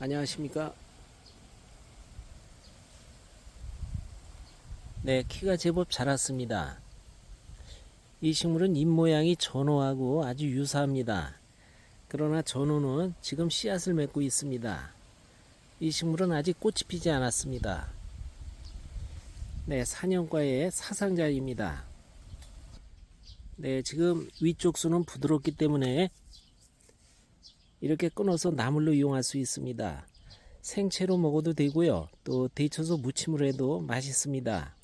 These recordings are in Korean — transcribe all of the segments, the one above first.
안녕하십니까? 네, 키가 제법 자랐습니다. 이 식물은 잎 모양이 전어하고 아주 유사합니다. 그러나 전어는 지금 씨앗을 맺고 있습니다. 이 식물은 아직 꽃이 피지 않았습니다. 네, 사년과의 사상자입니다. 네, 지금 위쪽 수는 부드럽기 때문에 이렇게 끊어서 나물로 이용할 수 있습니다. 생채로 먹어도 되고요. 또 데쳐서 무침으로 해도 맛있습니다.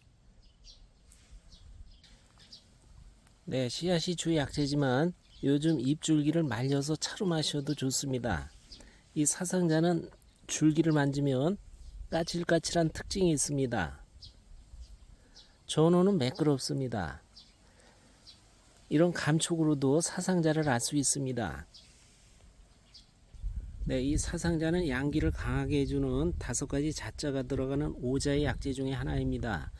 네, 씨앗이 주 약재지만 요즘 잎줄기를 말려서 차로 마셔도 좋습니다. 이 사상자는 줄기를 만지면 까칠까칠한 특징이 있습니다. 전어는 매끄럽습니다. 이런 감촉으로도 사상자를 알 수 있습니다. 네, 이 사상자는 양기를 강하게 해주는 다섯 가지 자자가 들어가는 오자의 약재 중에 하나입니다.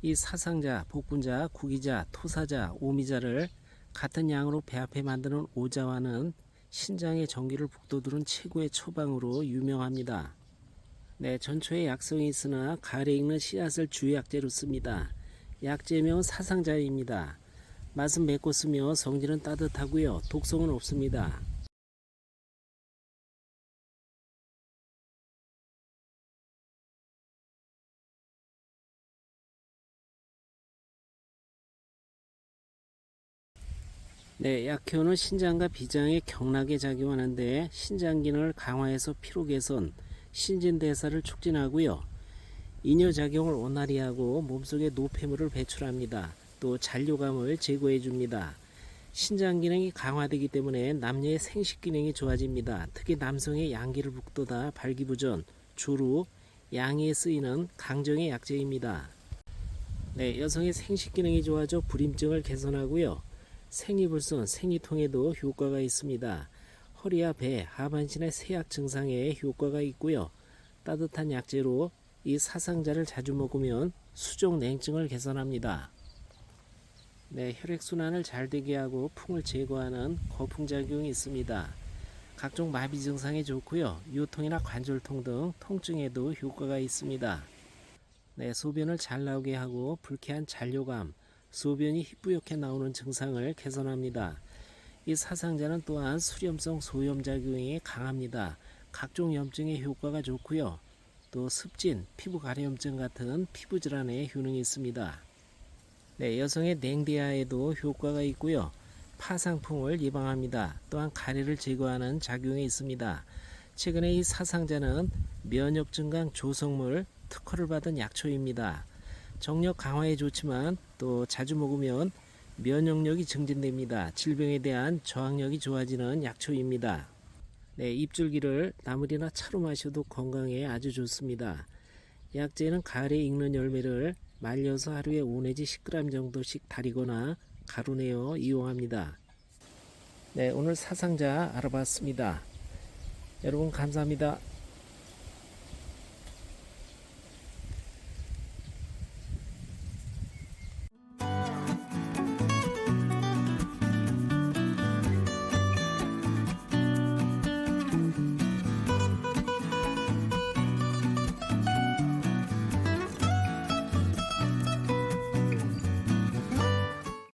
이 사상자, 복분자, 구기자, 토사자, 오미자를 같은 양으로 배합해 만드는 오자와는 신장의 전기를 북돋우는 최고의 처방으로 유명합니다. 네, 전초에 약성이 있으나 가을에 익는 씨앗을 주약재로 씁니다. 약재명은 사상자입니다. 맛은 맵고 쓰며 성질은 따뜻하고요. 독성은 없습니다. 네, 약효는 신장과 비장에 경락에 작용하는데 신장 기능을 강화해서 피로 개선, 신진 대사를 촉진하고요. 이뇨 작용을 원활히 하고 몸속에 노폐물을 배출합니다. 또 잔류감을 제거해 줍니다. 신장 기능이 강화되기 때문에 남녀의 생식 기능이 좋아집니다. 특히 남성의 양기를 북돋아 발기부전, 주루, 양에 쓰이는 강정의 약재입니다. 네, 여성의 생식 기능이 좋아져 불임증을 개선하고요. 생리불순, 생리통에도 효과가 있습니다. 허리와 배, 하반신의 세약 증상에 효과가 있고요. 따뜻한 약재로 이 사상자를 자주 먹으면 수족 냉증을 개선합니다. 네, 혈액순환을 잘 되게 하고 풍을 제거하는 거풍작용이 있습니다. 각종 마비 증상에 좋고요. 요통이나 관절통 등 통증에도 효과가 있습니다. 네, 소변을 잘 나오게 하고 불쾌한 잔뇨감, 소변이 희뿌옇게 나오는 증상을 개선합니다. 이 사상자는 또한 수렴성 소염작용이 강합니다. 각종 염증에 효과가 좋고요. 또 습진, 피부 가려움증 같은 피부 질환에 효능이 있습니다. 네, 여성의 냉대야에도 효과가 있고요. 파상풍을 예방합니다. 또한 가래를 제거하는 작용이 있습니다. 최근에 이 사상자는 면역 증강 조성물 특허를 받은 약초입니다. 정력 강화에 좋지만 또 자주 먹으면 면역력이 증진됩니다. 질병에 대한 저항력이 좋아지는 약초입니다. 네, 잎줄기를 나물이나 차로 마셔도 건강에 아주 좋습니다. 약재는 가을에 익는 열매를 말려서 하루에 5 내지 10g 정도씩 다리거나 가루내어 이용합니다. 네, 오늘 사상자 알아봤습니다. 여러분 감사합니다.